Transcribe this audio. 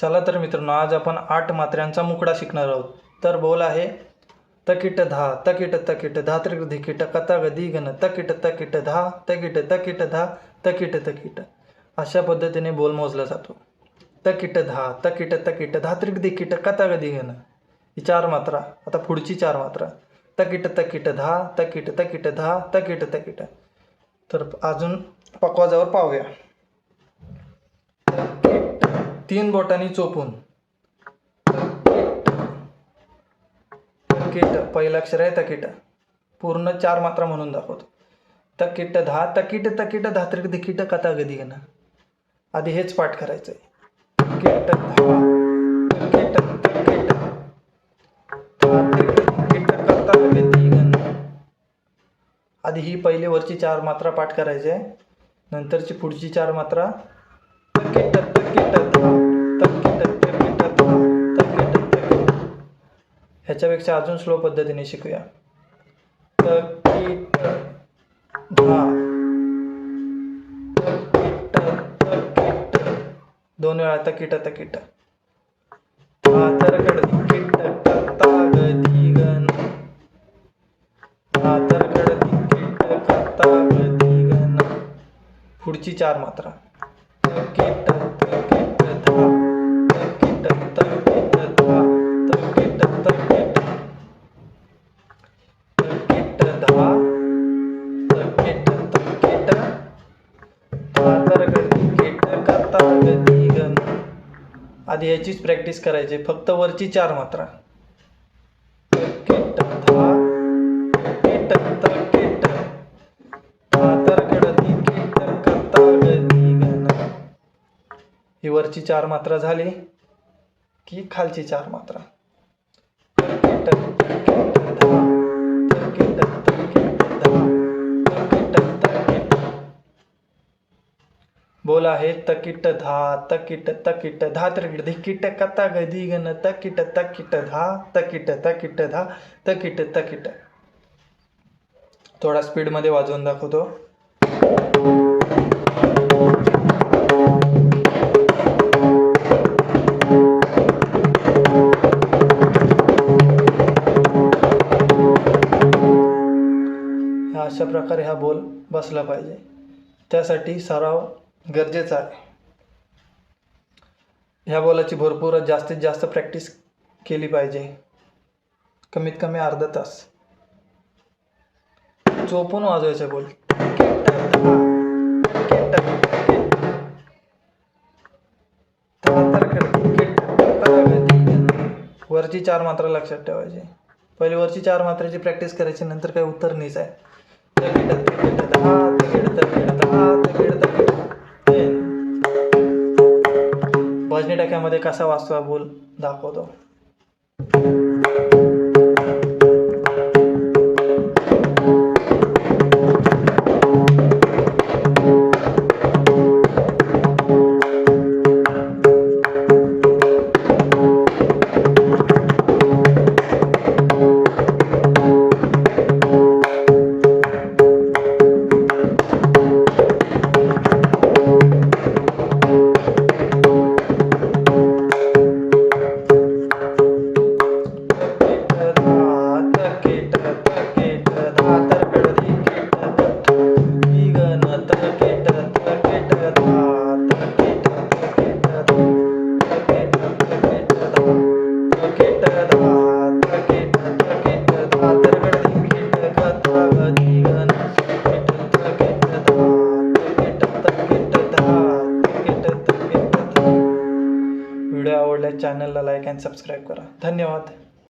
चला तर मित्रांनो आज आपण आठ मात्र्यांचा मुकडा शिकणार आहोत. तर बोल आहे तकिट धा तकिट तकिट धा त्रिक धिकिट कथा गदी तकिट तकिट धा तकिट तकिट धा तकिट तकिट. अशा पद्धतीने बोल मोजला जातो. तकिट धा तकिट तकिट धा त्रिक धिकिट कथा गदी ही चार मात्रा. आता पुढची चार मात्रा. तकिट तकिट धा तकिट तकिट धा तकिट तकिट. तर अजून पकवाजावर पाहूया. तीन बोटांनी चोपून. तकिट पहिलं अक्षर आहे तकीट. पूर्ण चार मात्रा म्हणून दाखवतो. तकीट धा तकीट तकीट धात्रिक दिकिट कथा गदी घेणं आधी हेच पाठ करायचं आहे तकिट तकीट तकिट धात्रिक कथा गदी घेणं आधी ही पहिले वरची चार मात्रा पाठ करायची आहे नंतरची पुढची चार मात्रा. तकीट तकीट ह्याच्यापेक्षा अजून स्लो पद्धतीने शिकूया. तर धा दोन वेळा तकिट तकिट धा तरकड दिकिट कत्ता गदी गण धा तरकड दिकिट कत्ता पुढची चार मात्रा. तकिट तकिट आधी याचीच प्रॅक्टिस करायची. फक्त वरची चार मात्रा. ही वरची चार मात्रा झाली की खालची चार मात्रा. बोल आहे तकिट धा तकिट तकिट धा त्रिकिट धिकिट कथा गदी गण तकिट तकिट धा तकिट तकिट धा तकिट तकिट. थोडा स्पीडमध्ये वाजवून दाखवतो. ह्या अशा प्रकारे हा बोल बसला पाहिजे. त्यासाठी सराव गरजेचं आहे. ह्या बॉलाची भरपूर जास्तीत जास्त प्रॅक्टिस केली पाहिजे. कमीत कमी अर्धा तास. चोपून वाजवायचे बोल वरची चार मात्रा लक्षात ठेवायची. पहिले वरची चार मात्राची प्रॅक्टिस करायची नंतर काही उत्तर नाहीच आहे. वजनी टाक्यामध्ये कसा वाचतो बोल दाखवतो. व्हिडिओ आवडल्यास चॅनलला लाईक अँड सबस्क्राईब करा. धन्यवाद.